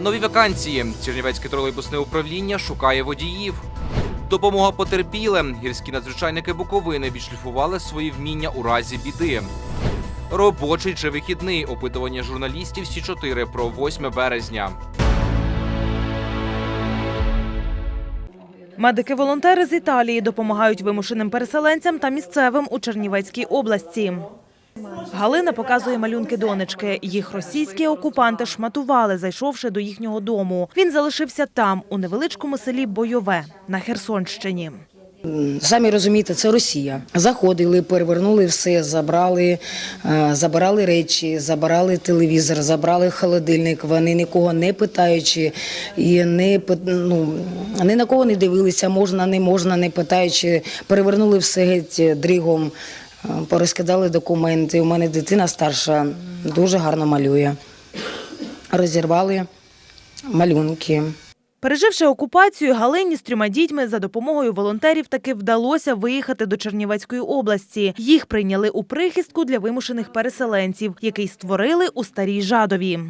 Нові вакансії. Чернівецьке тролейбусне управління шукає водіїв. Допомога потерпілим. Гірські надзвичайники Буковини відшліфували свої вміння у разі біди. Робочий чи вихідний опитування журналістів Сі 4 про 8 березня. Медики-волонтери з Італії допомагають вимушеним переселенцям та місцевим у Чернівецькій області. Галина показує малюнки донечки. Їх російські окупанти шматували, зайшовши до їхнього дому. Він залишився там, у невеличкому селі Бойове на Херсонщині. Самі розумієте, це Росія. Заходили, перевернули все, забрали, е, забирали речі, забирали телевізор, забрали холодильник. Вони нікого не питаючи і не ну, ні на кого не дивилися, можна, не можна, не питаючи. Перевернули все геть е, порозкидали документи. У мене дитина старша, дуже гарно малює. Розірвали малюнки. Переживши окупацію, Галині з трьома дітьми за допомогою волонтерів таки вдалося виїхати до Чернівецької області. Їх прийняли у прихистку для вимушених переселенців, який створили у Старій Жадові.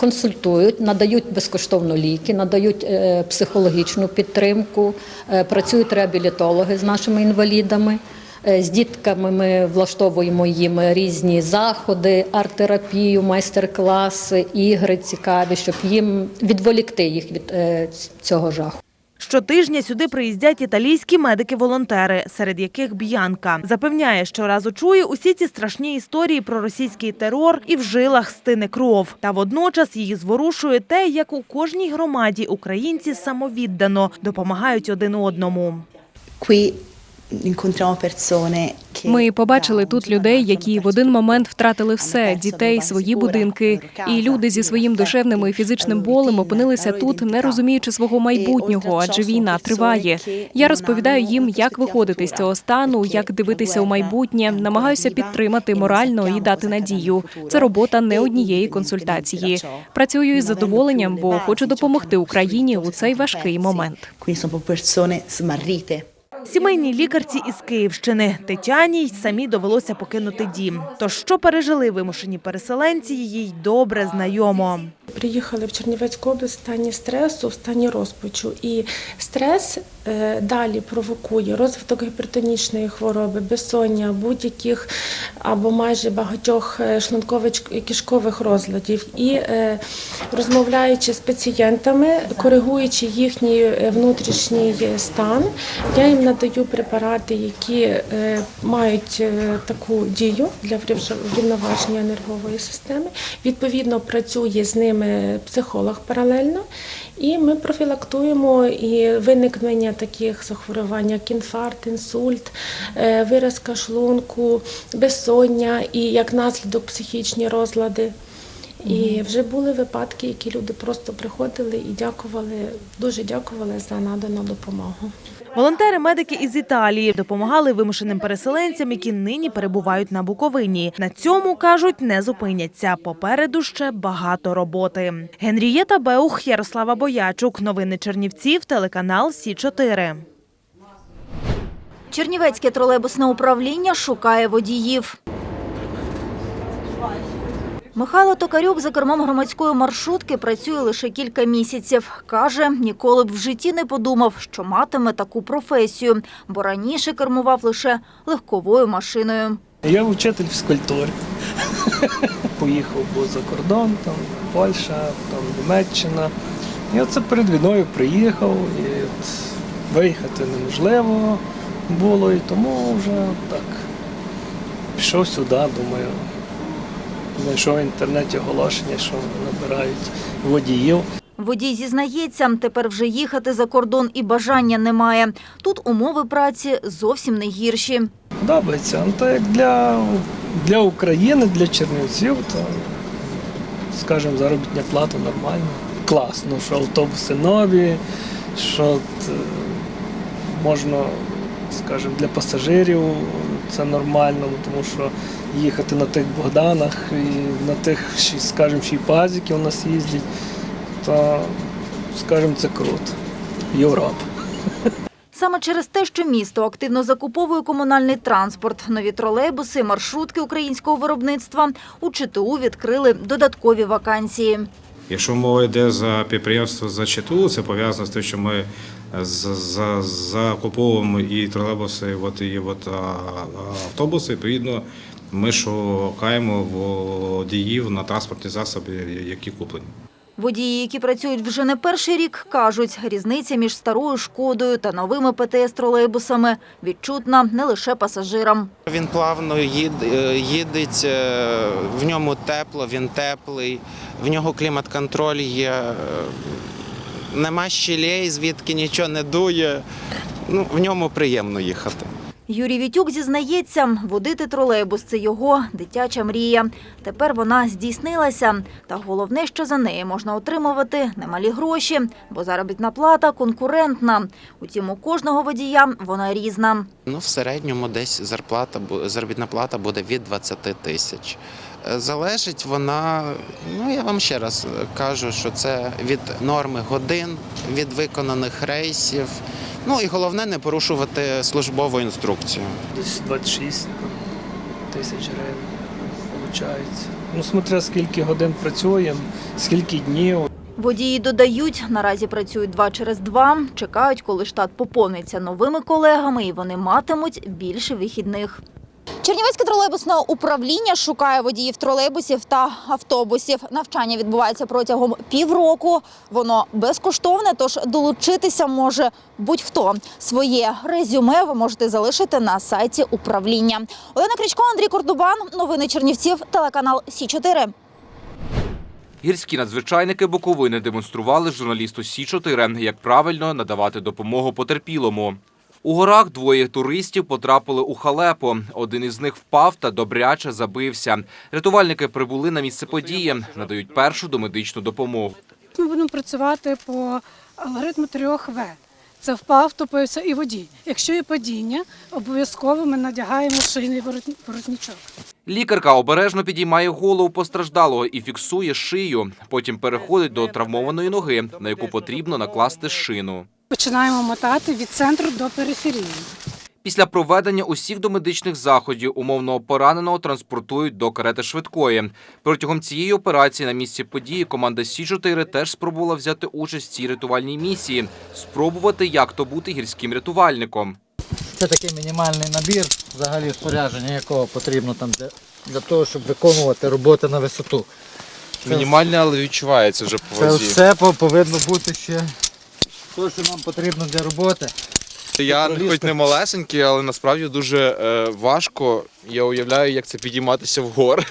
Консультують, надають безкоштовно ліки, надають е, психологічну підтримку, е, працюють реабілітологи з нашими інвалідами. Е, З дітками ми влаштовуємо їм різні заходи, арт-терапію, майстер-класи, ігри цікаві, щоб їм відволікти їх від е, цього жаху. Щотижня сюди приїздять італійські медики-волонтери, серед яких Б'янка. Запевняє, що разу чує усі ці страшні історії про російський терор і в жилах стине кров. Та водночас її зворушує те, як у кожній громаді українці самовіддано допомагають один одному. Ми побачили тут людей, які в один момент втратили все: дітей, свої будинки. І люди зі своїм душевним і фізичним болем опинилися тут, не розуміючи свого майбутнього, адже війна триває. Я розповідаю їм, як виходити з цього стану, як дивитися у майбутнє. Намагаюся підтримати морально і дати надію. Це робота не однієї консультації. Працюю із задоволенням, бо хочу допомогти Україні у цей важкий момент. Сімейній лікарці із Київщини Тетяні й самі довелося покинути дім. Тож що пережили вимушені переселенці, їй добре знайомо. Приїхали в Чернівецьку область в стані стресу, в стані розпачу. І стрес е, далі провокує розвиток гіпертонічної хвороби, безсоння, будь-яких або майже багатьох е, шлунково-кишкових розладів. І е, розмовляючи з пацієнтами, коригуючи їхній е, внутрішній стан, я їм надаю препарати, які мають таку дію для врівноваження нервової системи. Відповідно, працює з ними психолог паралельно, і ми профілактуємо і виникнення таких захворювань, як інфаркт, інсульт, виразка шлунку, безсоння і як наслідок психічні розлади. І вже були випадки, які люди просто приходили і дякували, дуже дякували за надану допомогу. Волонтери-медики із Італії допомагали вимушеним переселенцям, які нині перебувають на Буковині. На цьому кажуть, не зупиняться. Попереду ще багато роботи. Генрієта Беух, Ярослава Боячук. Новини Чернівців, телеканал Сі 4 Чернівецьке тролейбусне управління шукає водіїв. Михайло Токарюк за кермом громадської маршрутки працює лише кілька місяців. Каже, ніколи б в житті не подумав, що матиме таку професію, бо раніше кермував лише легковою машиною. Я вчитель фізкультури. Поїхав був за кордон, там Польща, там Німеччина. І оце перед війною приїхав, і от виїхати неможливо було, і тому вже так пішов сюди, думаю. Знайшов в інтернеті оголошення, що набирають водіїв. Водій зізнається, тепер вже їхати за кордон і бажання немає. Тут умови праці зовсім не гірші. Подобається. Ну, то як для, для України, для Чернівців, то, скажімо, заробітня плата нормальна. Класно, що автобуси нові, що е, можна, скажімо, для пасажирів це нормально, тому що їхати на тих Богданах і на тих, скажімо, й пазики у нас їздять, то, скажімо, це круто. Європа. Саме через те, що місто активно закуповує комунальний транспорт, нові тролейбуси, маршрутки українського виробництва, у ЧТУ відкрили додаткові вакансії. Якщо мова йде за підприємство за ЧТУ, це пов'язано з тим, що ми закуповуємо і тролейбуси, от, і от, автобуси. Відповідно, ми шукаємо водіїв на транспортні засоби, які куплені. Водії, які працюють вже не перший рік, кажуть, різниця між старою «Шкодою» та новими ПТС-тролейбусами відчутна не лише пасажирам. Він плавно їд- е, їдеть, е, в ньому тепло, він теплий, в нього клімат-контроль є, е, нема щілей, звідки нічого не дує. Ну, в ньому приємно їхати. Юрій Вітюк зізнається, водити тролейбус – це його дитяча мрія. Тепер вона здійснилася. Та головне, що за неї можна отримувати немалі гроші, бо заробітна плата конкурентна. Утім, у кожного водія вона різна. Ну, в середньому десь зарплата, заробітна плата буде від 20 тисяч. Е, Залежить вона, ну я вам ще раз кажу, що це від норми годин, від виконаних рейсів. Ну і головне не порушувати службову інструкцію. Десь 26 тисяч гривень виходить. Ну, смотря скільки годин працюємо, скільки днів. Водії додають, наразі працюють два через два, чекають, коли штат поповниться новими колегами і вони матимуть більше вихідних. Чернівецьке тролейбусне управління шукає водіїв тролейбусів та автобусів. Навчання відбувається протягом півроку. Воно безкоштовне, тож долучитися може будь-хто. Своє резюме ви можете залишити на сайті управління. Олена Крічко, Андрій Кордубан. Новини Чернівців. Телеканал Сі 4 Гірські надзвичайники Буковини демонстрували журналісту Сі 4 як правильно надавати допомогу потерпілому. У горах двоє туристів потрапили у халепу. Один із них впав та добряче забився. Рятувальники прибули на місце події, надають першу домедичну допомогу. Ми будемо працювати по алгоритму трьох В. Це впав, втопився і водій. Якщо є падіння, обов'язково ми надягаємо шийний ворот- воротничок. Лікарка обережно підіймає голову постраждалого і фіксує шию. Потім переходить до травмованої ноги, на яку потрібно накласти шину. Починаємо мотати від центру до периферії. Після проведення усіх домедичних заходів умовного пораненого транспортують до карети швидкої. Протягом цієї операції на місці події команда Сі 4 теж спробувала взяти участь в цій рятувальній місії, спробувати, як то бути гірським рятувальником. Це такий мінімальний набір, взагалі спорядження, якого потрібно там для, для того, щоб виконувати роботи на висоту. Мінімальне, але відчувається вже по Це вазі. все по- повинно бути ще те, що нам потрібно для роботи. Я пролізти. хоч не малесенький, але насправді дуже е, важко. Я уявляю, як це підійматися вгор.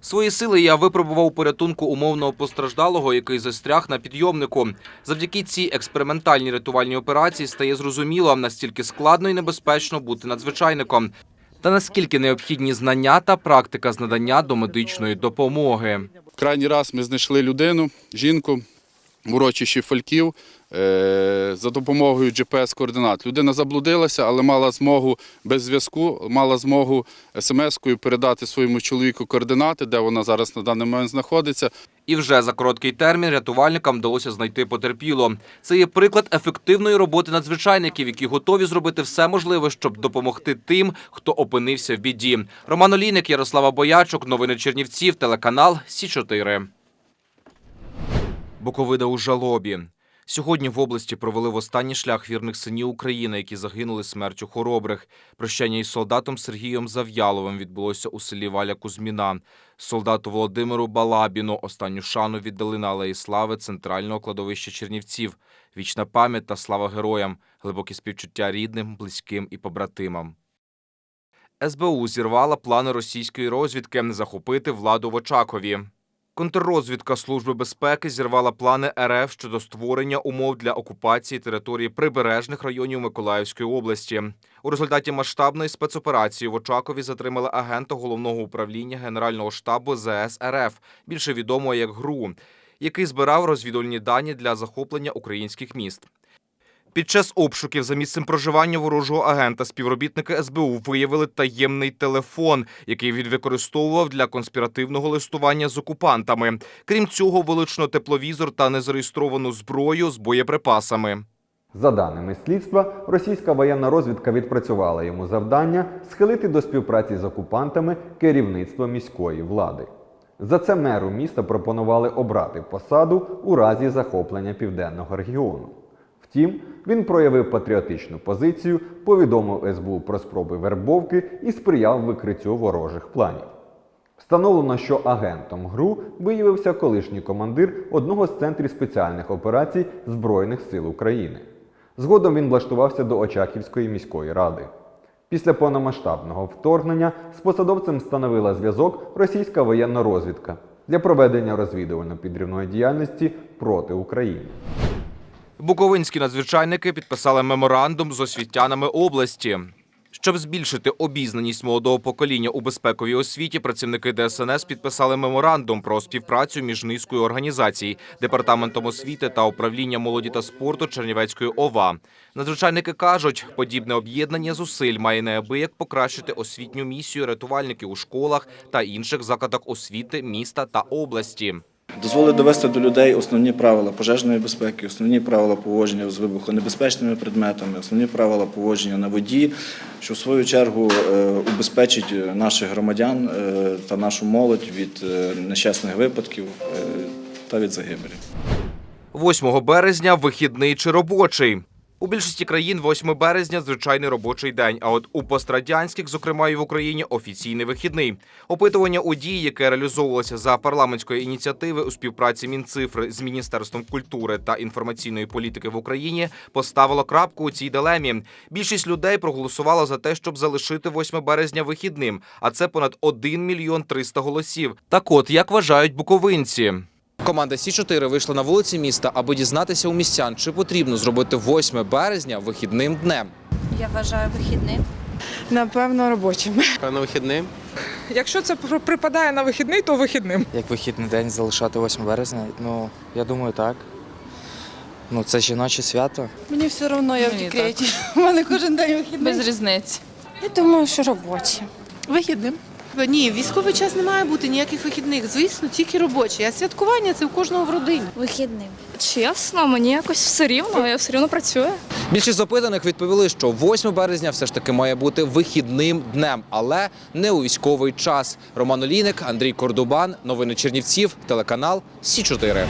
Свої сили я випробував у порятунку умовного постраждалого, який застряг на підйомнику. Завдяки цій експериментальній рятувальній операції стає зрозуміло, настільки складно і небезпечно бути надзвичайником. Та наскільки необхідні знання та практика з надання домедичної допомоги. Крайній раз ми знайшли людину, жінку в урочищі Фальків е, за допомогою GPS-координат. Людина заблудилася, але мала змогу без зв'язку, мала змогу смс-кою передати своєму чоловіку координати, де вона зараз на даний момент знаходиться. І вже за короткий термін рятувальникам вдалося знайти потерпіло. Це є приклад ефективної роботи надзвичайників, які готові зробити все можливе, щоб допомогти тим, хто опинився в біді. Роман Олійник, Ярослава Боячук, новини Чернівців, телеканал Сі 4 Буковида у жалобі. Сьогодні в області провели в останній шлях вірних синів України, які загинули смертю хоробрих. Прощання із солдатом Сергієм Зав'яловим відбулося у селі Валя Кузьміна. Солдату Володимиру Балабіну останню шану віддали на Алеї Слави центрального кладовища Чернівців. Вічна пам'ять та слава героям, глибокі співчуття рідним, близьким і побратимам. СБУ зірвала плани російської розвідки захопити владу в Очакові. Контррозвідка Служби безпеки зірвала плани РФ щодо створення умов для окупації території прибережних районів Миколаївської області. У результаті масштабної спецоперації в Очакові затримали агента головного управління Генерального штабу ЗС РФ, більше відомого як ГРУ, який збирав розвідувальні дані для захоплення українських міст. Під час обшуків за місцем проживання ворожого агента співробітники СБУ виявили таємний телефон, який він використовував для конспіративного листування з окупантами. Крім цього, вилучено тепловізор та незареєстровану зброю з боєприпасами. За даними слідства, російська воєнна розвідка відпрацювала йому завдання схилити до співпраці з окупантами керівництво міської влади. За це меру міста пропонували обрати посаду у разі захоплення південного регіону. Втім, він проявив патріотичну позицію, повідомив СБУ про спроби вербовки і сприяв викриттю ворожих планів. Встановлено, що агентом ГРУ виявився колишній командир одного з центрів спеціальних операцій Збройних сил України. Згодом він влаштувався до Очаківської міської ради. Після повномасштабного вторгнення з посадовцем встановила зв'язок російська воєнна розвідка для проведення розвідувально-підривної діяльності проти України. Буковинські надзвичайники підписали меморандум з освітянами області. Щоб збільшити обізнаність молодого покоління у безпековій освіті, працівники ДСНС підписали меморандум про співпрацю між низкою організацій, департаментом освіти та управління молоді та спорту Чернівецької ОВА. Надзвичайники кажуть, подібне об'єднання зусиль має неабияк покращити освітню місію рятувальників у школах та інших закладах освіти міста та області. Дозволить довести до людей основні правила пожежної безпеки, основні правила поводження з вибухонебезпечними предметами, основні правила поводження на воді, що в свою чергу е, убезпечить наших громадян е, та нашу молодь від е, нещасних випадків та від загибелі. 8 березня вихідний чи робочий. У більшості країн 8 березня звичайний робочий день. А от у пострадянських, зокрема і в Україні, офіційний вихідний. Опитування у дії, яке реалізовувалося за парламентської ініціативи у співпраці Мінцифри з Міністерством культури та інформаційної політики в Україні, поставило крапку у цій дилемі. Більшість людей проголосувала за те, щоб залишити 8 березня вихідним, а це понад 1 мільйон 300 голосів. Так от, як вважають буковинці? Команда Сі 4 вийшла на вулиці міста, аби дізнатися у містян, чи потрібно зробити 8 березня вихідним днем. Я вважаю вихідним. Напевно, робочим. Певно, вихідним. Якщо це припадає на вихідний, то вихідним. Як вихідний день залишати 8 березня? Ну, я думаю, так. Ну, це жіноче свято. Мені все одно, я в декреті. У мене кожен день вихідний. Без різниці. Я думаю, що робочі. Вихідним. Ні, військовий час не має бути ніяких вихідних. Звісно, тільки робочі. А святкування це у кожного в родині. Вихідним. Чесно, мені якось все рівно, я все рівно працюю. Більшість запитаних відповіли, що 8 березня все ж таки має бути вихідним днем, але не у військовий час. Роман Олійник, Андрій Кордубан, новини Чернівців, телеканал Сі 4